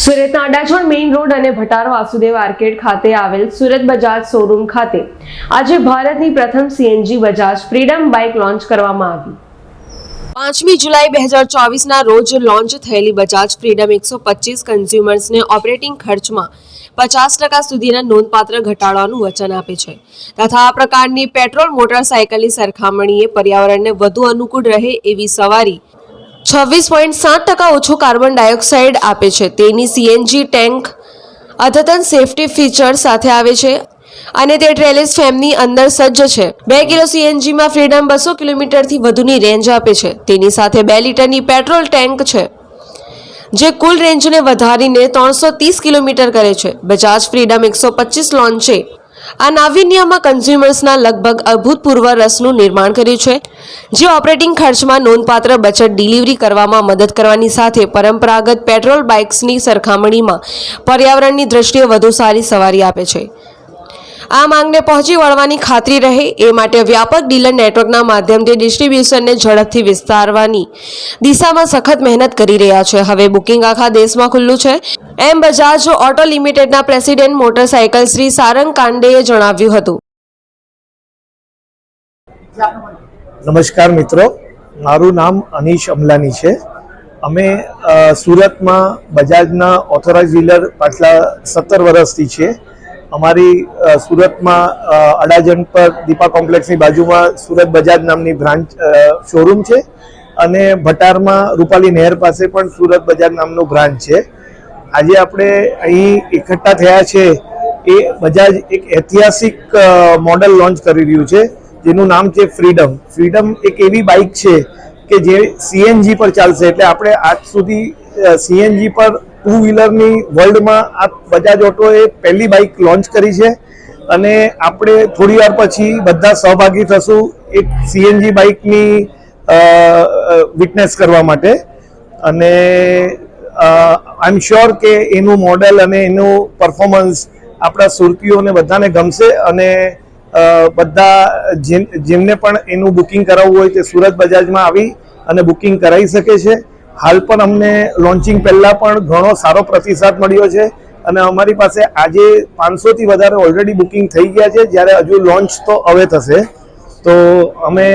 સુરતના Adajan main road અને Bhatar Vasudev arcade ખાતે આવેલ સુરત બજાજ શોરૂમ ખાતે આજે ભારતની પ્રથમ CNG Bajaj freedom bike launch કરવામાં આવી. પાંચમી જુલાઈ બે હજાર ચોવીસના રોજ લોન્ચ થયેલી બજાજ ફ્રીડમ એકસો પચીસ કન્ઝ્યુમર્સને ઓપરેટિંગ ખર્ચમાં પચાસ ટકા સુધીના નોંધપાત્ર ઘટાડવાનું વચન આપે છે. તથા આ પ્રકારની પેટ્રોલ, મોટરસાયકલની સરખામણીએ પર્યાવરણને વધુ અનુકૂળ રહે એવી સવારી છવ્વીસ પોઈન્ટ સાત ટકા ઓછું કાર્બન ડાયોક્સાઇડ આપે છે. તેની સીએનજી ટેન્ક અદ્યતન સેફટી ફીચર સાથે આવે છે અને તે ટ્રેલિસ ફેમની અંદર સજ્જ છે. બે કિલો સીએનજીમાં ફ્રીડમ બસો કિલોમીટરથી વધુની રેન્જ આપે છે. તેની સાથે બે લીટરની પેટ્રોલ ટેન્ક છે, જે કુલ રેન્જને વધારીને ત્રણસો ત્રીસ કિલોમીટર કરે છે. બજાજ ફ્રીડમ એકસો પચીસ લોન્ચે આ નાવીન્યમાં કન્ઝ્યુમર્સના લગભગ અભૂતપૂર્વ રસનું નિર્માણ કર્યું છે, જે ઓપરેટિંગ ખર્ચમાં નોંધપાત્ર બચત ડિલિવરી કરવામાં મદદ કરવાની સાથે પરંપરાગત પેટ્રોલ બાઇક્સની સરખામણીમાં પર્યાવરણની દ્રષ્ટિએ વધુ સારી સવારી આપે છે. આ માંગને પહોંચી વળવાની ખાતરી રહે એ માટે વ્યાપક ડીલર નેટવર્કના માધ્યમથી ડિસ્ટ્રીબ્યુશનને ઝડપથી વિસ્તારવાની દિશામાં સખત મહેનત કરી રહ્યા છે. હવે બુકિંગ આખા દેશમાં ખુલ્લું છે. એમ બજાજ ઓટો લિમિટેડના પ્રેસિડેન્ટ મોટરસાયકલ શ્રી સારંગ કાંડેએ જણાવ્યું હતું. નમસ્કાર મિત્રો. મારું નામ અનીશ અમલાની છે. અમે સુરતમાં બજાજના ઓથોરાઇઝ ડીલર પાછલા સત્તર વર્ષથી છીએ. અમારી સુરતમાં અડાજણ પર દીપા કોમ્પ્લેક્સની બાજુમાં સુરત બજાજ નામની બ્રાન્ચ શોરૂમ છે. અને ભટારમાં રૂપાલી નહેર પાસે પણ સુરત બજાજ નામનું બ્રાન્ચ છે. આજે આપણે અહીં એકઠા થયા છે એ બજાજ એક ઐતિહાસિક મોડલ લોન્ચ કરી રહ્યું છે, જેનું નામ છે ફ્રીડમ. ફ્રીડમ એક એવી બાઇક છે કે જે સીએનજી પર ચાલશે. એટલે આપણે આજ સુધી સીએનજી પર ટુ વ્હીલરની વર્લ્ડમાં આ બજાજ ઓટોએ પહેલી બાઇક લોન્ચ કરી છે અને આપણે થોડી વાર પછી બધા સહભાગી થશું એક સીએનજી બાઇકની વિટનેસ કરવા માટે. અને આઈ એમ શ્યોર કે એનું મોડલ અને એનું પરફોર્મન્સ આપણા સુરતીઓને બધાને ગમશે અને બધા જેમ- જેમને પણ એનું બુકિંગ કરાવવું હોય તે સુરત બજાજમાં આવી અને બુકિંગ કરાવી શકે છે. હાલ પણ અમને લોન્ચિંગ પહેલાં પણ ઘણો સારો પ્રતિસાદ મળ્યો છે અને અમારી પાસે આજે પાંચસોથી વધારે ઓલરેડી બુકિંગ થઈ ગયા છે. જ્યારે હજુ લોન્ચ તો હવે થશે. તો અમે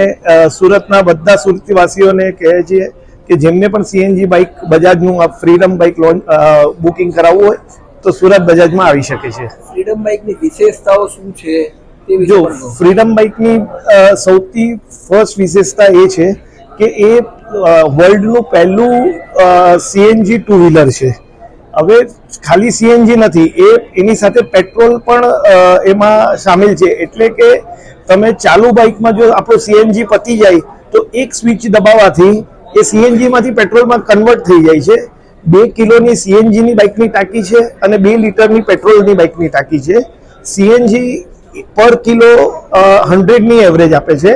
સુરતના બધા સુરતીવાસીઓને કહીએ છીએ કે જેમને પણ સીએનજી બાઇક બજાજનું આ ફ્રીડમ બાઇક લોન્ચ બુકિંગ કરાવવું હોય તો સુરત બજાજમાં આવી શકે છે. ફ્રીડમ બાઇકની વિશેષતાઓ શું છે જો ફ્રીડમ બાઇકની સૌથી ફર્સ્ટ વિશેષતા એ છે કે એ વર્લ્ડનું પહેલું સીએનજી ટુ વ્હીલર છે. હવે ખાલી સીએનજી નથી, એ, એની સાથે પેટ્રોલ પણ એમાં સામેલ છે. એટલે કે તમે ચાલુ બાઇકમાં જો આપણો સીએનજી પતી જાય, તો એક સ્વિચ દબાવવાથી એ સીએનજીમાંથી પેટ્રોલમાં કન્વર્ટ થઈ જાય છે. બે કિલોની સીએનજીની બાઇકની ટાંકી છે અને બે લીટરની પેટ્રોલની બાઇકની ટાંકી છે. સીએનજી પર કિલો હંડ્રેડની એવરેજ આપે છે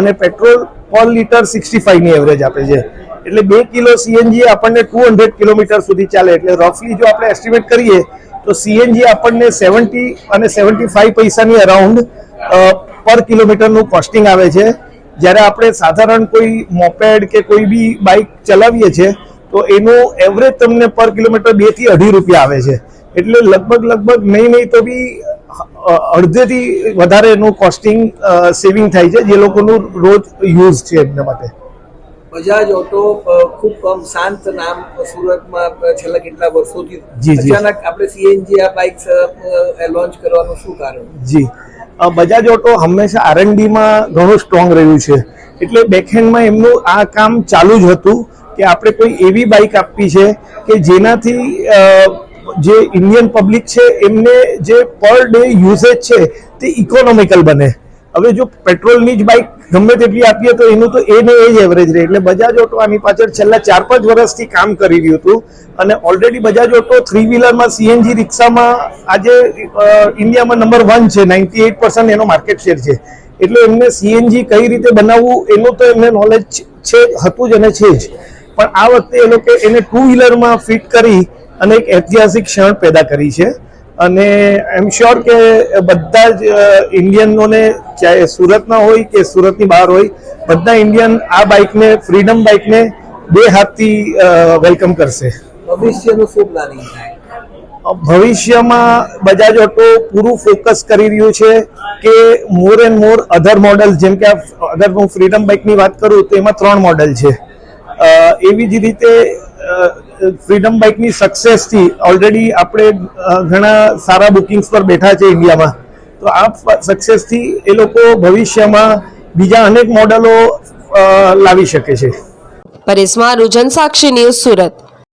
અને પેટ્રોલ પર લીટર સિક્સટી ફાઈવની એવરેજ આપે છે. એટલે બે કિલો સીએનજી આપણને ટુ હંડ્રેડ કિલોમીટર સુધી ચાલે. એટલે રફલી જો આપણે એસ્ટિમેટ કરીએ, તો સીએનજી આપણને સેવન્ટી અને સેવન્ટી ફાઈવ પૈસાની અરાઉન્ડ પર કિલોમીટરનું કોસ્ટિંગ આવે છે. જ્યારે આપણે સાધારણ કોઈ મોપેડ કે કોઈ બી બાઇક ચલાવીએ છીએ, તો એનું એવરેજ તમને પર કિલોમીટર બેથી અઢી રૂપિયા આવે છે. એટલે લગભગ લગભગ નહીં નહીં તો બી અડધેથી વધારે એનું કોસ્ટિંગ સેવિંગ થાય છે જે લોકોનું રોજ યુઝ છે એમના માટે. બજાજ ઓટો ખૂબ આમ શાંત નામ સુરતમાં છેલ્લા કેટલા વર્ષોથી. અચાનક આપણે સીએનજી આ બાઇક લોન્ચ કરવાનું શું કારણ? જી. બજાજ ઓટો હંમેશા આરએનડીમાં ઘણું સ્ટ્રોંગ રહ્યું છે. એટલે બેકહેન્ડમાં એમનું આ કામ ચાલુ જ હતું કે આપણે કોઈ એવી બાઇક આપવી છે કે જેનાથી જે ઇન્ડિયન પબ્લિક છે, એમને જે પર ડે યુઝેજ છે, તે ઇકોનોમિકલ બને. હવે જો પેટ્રોલની જ બાઇક ગમે તેટલી આપીએ તો એનું તો એ ને એ જ એવરેજ રહે. એટલે બજાજ ઓટો આની પાછળ છેલ્લા ચાર પાંચ વર્ષથી કામ કરી રહ્યું હતું. અને ઓલરેડી બજાજ ઓટો થ્રી વ્હીલરમાં સીએનજી રિક્ષામાં આજે ઇન્ડિયામાં નંબર વન છે. નાઇન્ટી એઇટ પર્સન્ટ એનો માર્કેટ શેર છે. એટલે એમને સીએનજી કઈ રીતે બનાવવું, એનું તો એમને નોલેજ છે, હતું જ અને છે જ. પણ આ વખતે એ લોકો એને ટુ વ્હીલરમાં ફિટ કરી અને એક ઐતિહાસિક ક્ષણ પેદા કરી છે. અને એમ શ્યોર કે બધા જ ઇન્ડિયનોને ચાહે સુરતના હોય કે સુરતની બહાર હોય બધા ઇન્ડિયન આ બાઇકને ફ્રીડમ બાઇકને બે હાથથી વેલકમ કરશે. ભવિષ્યનું શું પ્લાનિંગ થાય? ભવિષ્યમાં બજાજ ઓટો પૂરું ફોકસ કરી રહ્યું છે કે મોર એન્ડ મોર અધર મોડલ જેમ કે અગર હું ફ્રીડમ બાઇકની વાત કરું તો એમાં ત્રણ મોડલ છે. એવી જ રીતે ફ્રીડમ બાઇકની સક્સેસથી ઓલરેડી આપણે ઘણા સારા બુકિંગ્સ પર બેઠા છે ઇન્ડિયામાં. તો આ સક્સેસથી એ લોકો ભવિષ્યમાં બીજા અનેક મોડલો લાવી શકે છે. પરેશમાં રુજન સાક્ષી ન્યૂઝ સુરત.